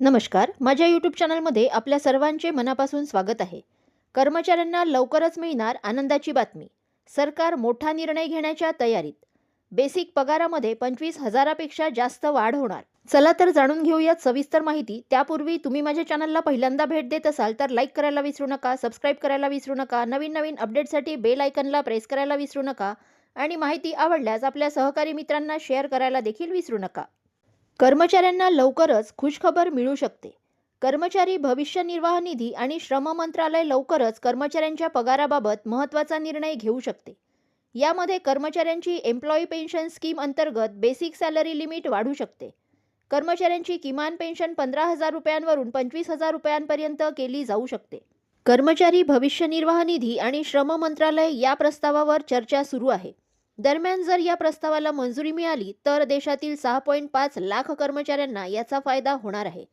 नमस्कार. माझ्या यूट्यूब चॅनलमध्ये आपल्या सर्वांचे मनापासून स्वागत आहे. कर्मचाऱ्यांना लवकरच मिळणार आनंदाची बातमी. सरकार मोठा निर्णय घेण्याच्या तयारीत. बेसिक पगारामध्ये पंचवीस हजारापेक्षा जास्त वाढ होणार. चला तर जाणून घेऊयात सविस्तर माहिती. त्यापूर्वी तुम्ही माझ्या चॅनलला पहिल्यांदा भेट देत असाल तर लाईक करायला विसरू नका सबस्क्राईब करायला विसरू नका नवीन नवीन अपडेटसाठी बेल आयकनला प्रेस करायला विसरू नका आणि माहिती आवडल्यास आपल्या सहकारी मित्रांना शेअर करायला देखील विसरू नका. कर्मचाऱ्यांना लवकरच खुशखबर मिळू शकते. कर्मचारी भविष्य निर्वाह निधी आणि श्रम मंत्रालय लवकरच कर्मचाऱ्यांच्या पगाराबाबत महत्त्वाचा निर्णय घेऊ शकते. यामध्ये कर्मचाऱ्यांची एम्प्लॉई पेन्शन स्कीम अंतर्गत बेसिक सॅलरी लिमिट वाढू शकते. कर्मचाऱ्यांची किमान पेन्शन पंधरा हजार रुपयांवरून पंचवीस हजार रुपयांपर्यंत केली जाऊ शकते. कर्मचारी भविष्य निर्वाह निधी आणि श्रम मंत्रालय या प्रस्तावावर चर्चा सुरू आहे. दरम्यान जर या प्रस्तावाला मंजुरी मिळाली तर देशातील सहा पॉईंट पाच लाख कर्मचाऱ्यांना याचा फायदा होणार आहे.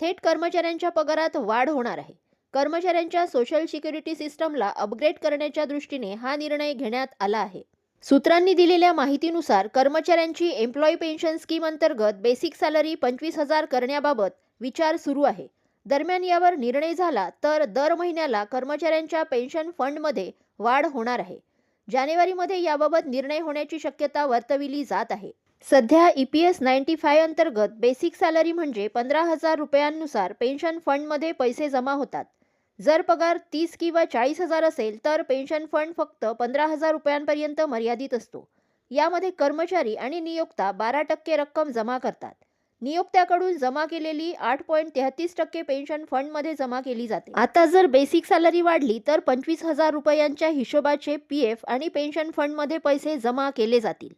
थेट कर्मचाऱ्यांच्या पगारात वाढ होणार आहे. कर्मचाऱ्यांच्या सोशल सिक्युरिटी सिस्टमला अपग्रेड करण्याच्या दृष्टीने हा निर्णय घेण्यात आला आहे. सूत्रांनी दिलेल्या माहितीनुसार कर्मचाऱ्यांची एम्प्लॉई पेन्शन स्कीम अंतर्गत बेसिक सॅलरी पंचवीस हजार करण्याबाबत विचार सुरू आहे. दरम्यान यावर निर्णय झाला तर दर महिन्याला कर्मचाऱ्यांच्या पेन्शन फंडमध्ये वाढ होणार आहे. जानेवारीमध्ये याबाबत निर्णय होण्याची शक्यता वर्तविली जात आहे. सध्या E P S ninety five अंतर्गत बेसिक सॅलरी म्हणजे पंधरा हजार रुपयांनुसार पेन्शन फंडमध्ये पैसे जमा होतात. जर पगार तीस किंवा चाळीस हजार असेल तर पेन्शन फंड फक्त पंधरा हजार रुपयांपर्यंत मर्यादित असतो. यामध्ये कर्मचारी आणि नियोक्ता बारा टक्के रक्कम जमा करतात. नियोक्त्याकडून जमा केलेली आठ पॉईंट तेहतीस टक्के पेन्शन फंडमध्ये जमा केली जाते. आता जर बेसिक सॅलरी वाढली तर पंचवीस हजार रुपयांच्या हिशोबाचे पी एफ आणि पेन्शन फंडमध्ये पैसे जमा केले जातील.